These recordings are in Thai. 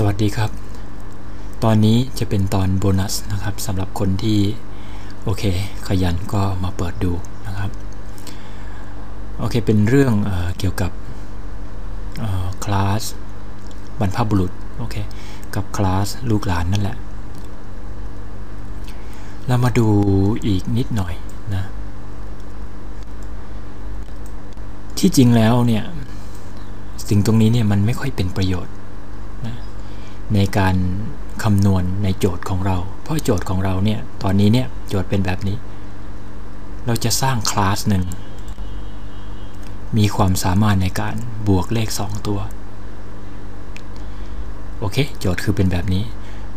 สวัสดีครับ ตอนนี้จะเป็นตอนโบนัสนะครับสำหรับคนที่โอเค ขยันก็มาเปิดดูนะครับโอเคเป็นเรื่องเอเกี่ยวกับคลาสบรรพบุรุษโอเคกับคลาสลูกหลานนั่นแหละ เรามาดูอีกนิดหน่อยนะที่จริงแล้วเนี่ยสิ่งตรงนี้เนี่ยมันไม่ค่อยเป็นประโยชน์นะ ในการคำนวณในโจทย์ของเรา เพราะโจทย์ของเราเนี่ยตอนนี้เนี่ยโจทย์เป็นแบบนี้ เราจะสร้างคลาสหนึ่งมีความสามารถในการบวกเลข 2 ตัว โอเค โจทย์คือเป็นแบบนี้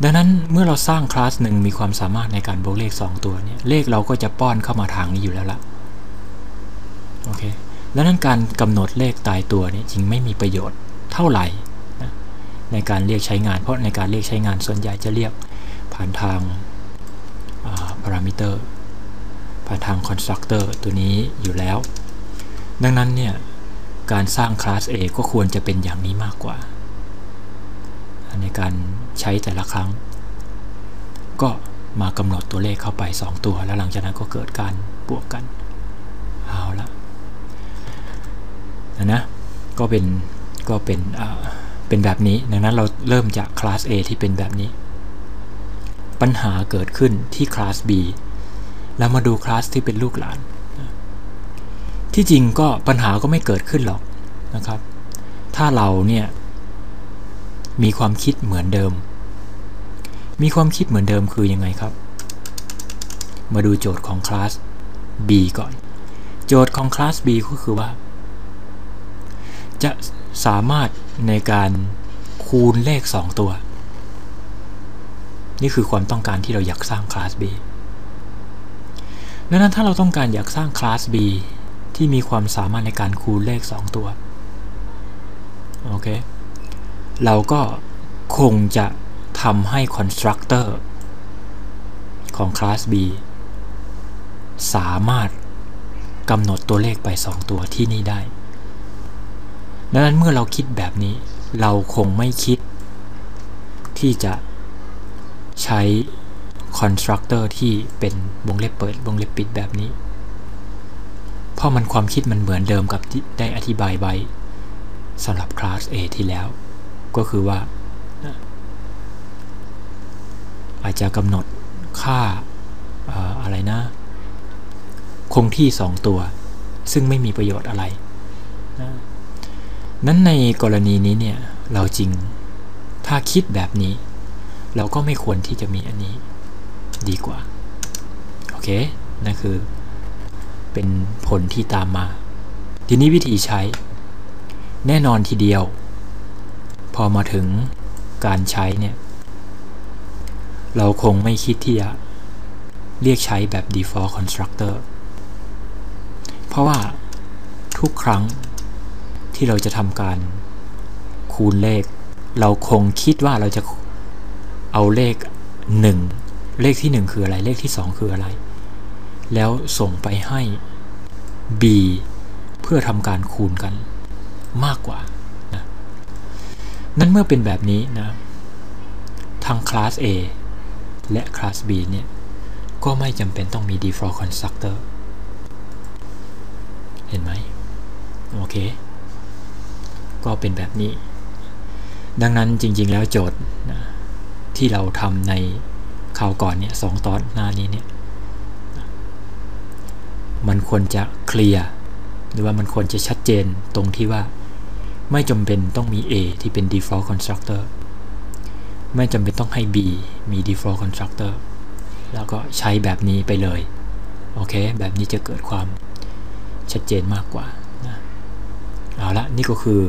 ดังนั้นเมื่อเราสร้างคลาสหนึ่งมีความสามารถในการบวกเลข 2 ตัวเนี่ยเลขเราก็จะป้อนเข้ามาทางนี้อยู่แล้วละโอเคดังนั้นการกำหนดเลขตายตัวเนี่ยจริงไม่มีประโยชน์เท่าไหร่ ในการเรียกใช้งาน เพราะในการเรียกใช้งานส่วนใหญ่จะเรียกผ่านทางพารามิเตอร์ผ่านทางคอนสตรักเตอร์ตัวนี้อยู่แล้ว ดังนั้นเนี่ยการสร้างคลาส A ก็ควรจะเป็นอย่างนี้มากกว่า ในการใช้แต่ละครั้ง ก็มากำหนดตัวเลขเข้าไป 2 ตัว แล้วหลังจากนั้นก็เกิดการบวกกันเอาละนะนะก็เป็นก็เป็น เป็นแบบนี้ ดังนั้นเราเริ่มจากคลาส A ที่เป็นแบบนี้ ปัญหาเกิดขึ้นที่คลาส B แล้วมาดูคลาสที่เป็นลูกหลาน ที่จริงก็ปัญหาก็ไม่เกิดขึ้นหรอกนะครับ ถ้าเราเนี่ยมีความคิดเหมือนเดิม มีความคิดเหมือนเดิมคือยังไงครับ มาดูโจทย์ของคลาส B ก่อน โจทย์ของคลาส B ก็คือว่า จะสามารถ ในการคูณเลข 2 ตัว นี่คือความต้องการที่เราอยากสร้างคลาส B ดังนั้นถ้าเราต้องการอยากสร้างคลาส B ที่มีความสามารถในการคูณเลข 2 ตัว โอเค เราก็คงจะทำให้คอนสตรักเตอร์ของคลาส B สามารถกำหนดตัวเลขไป 2 ตัวที่นี่ได้ ดังนั้นเมื่อเราคิดแบบนี้ เราคงไม่คิด ที่จะใช้คอนสตรักเตอร์ที่เป็นวงเล็บเปิดวงเล็บปิดแบบนี้ เพราะมันความคิดมันเหมือนเดิมกับที่ได้อธิบายไว้สำหรับคลาส A ที่แล้ว ก็คือว่า อาจจะกำหนดค่าอะไรนะ คงที่ 2 ตัว ซึ่งไม่มีประโยชน์อะไรนะ นั้นในกรณีนี้เนี่ยเราจริงถ้าคิดแบบนี้ เราก็ไม่ควรที่จะมีอันนี้ดีกว่า โอเคนั่นคือ เป็นผลที่ตามมา ทีนี้วิธีใช้ แน่นอนทีเดียว พอมาถึงการใช้เนี่ย เราคงไม่คิดที่จะเรียกใช้แบบ default constructor เพราะว่าทุกครั้ง ที่เราจะทำการคูณเลข เราคงคิดว่าเราจะเอาเลข 1 เลขที่ 1 คืออะไร เลขที่ 2 คืออะไร แล้วส่งไปให้ b เพื่อทำการคูณกันมากกว่านะนั้นเมื่อเป็นแบบนี้นะทางคลาส A และคลาส B เนี่ย ก็ไม่จำเป็นต้องมี default constructor เห็นไหม โอเค ก็เป็นแบบนี้ ดังนั้นจริงๆแล้วโจทย์นะที่เราทำในข่าวก่อนเนี่ยสองตอนหน้านี้เนี่ยมันควรจะเคลียร์หรือว่ามันควรจะชัดเจนตรงที่ว่าไม่จำเป็นต้องมี A ที่เป็น default constructor ไม่จำเป็นต้องให้ B มี default constructor แล้วก็ใช้แบบนี้ไปเลย โอเค แบบนี้จะเกิดความชัดเจนมากกว่านะเอาละนี่ก็คือ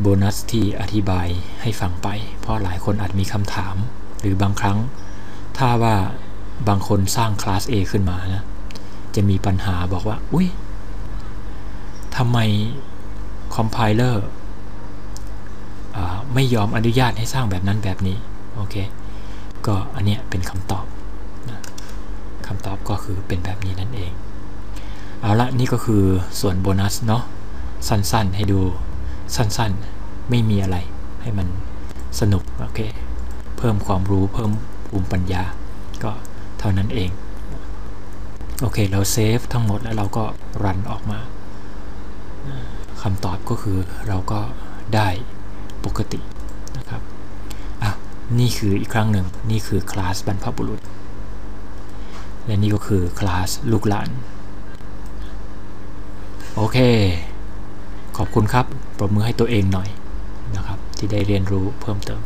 โบนัสที่อธิบายให้ฟังไป เพราะหลายคนอาจมีคำถาม หรือบางครั้ง ถ้าว่าบางคนสร้างคลาส A ขึ้นมานะ จะมีปัญหาบอกว่า อุ้ยทำไมคอมไพเลอร์ไม่ยอมอนุญาตให้สร้างแบบนั้นแบบนี้ โอเค ก็อันเนี้ยเป็นคำตอบนะคำตอบก็คือเป็นแบบนี้นั่นเอง เอาละนี่ก็คือส่วนโบนัสเนาะสั้นๆให้ดู สั้นๆ ไม่มีอะไรให้มันสนุกโอเคเพิ่มความรู้เพิ่มภูมิปัญญา ก็เท่านั้นเอง โอเค เราเซฟทั้งหมดแล้วเราก็รันออกมาคำตอบก็คือเราก็ได้ปกตินะครับอะนี่คืออีกครั้งหนึ่งนี่คือคลาสบรรพบุรุษ และนี่ก็คือคลาสลูกหลาน โอเค ขอบคุณครับ ปรบมือให้ตัวเองหน่อยนะครับ ที่ได้เรียนรู้เพิ่มเติม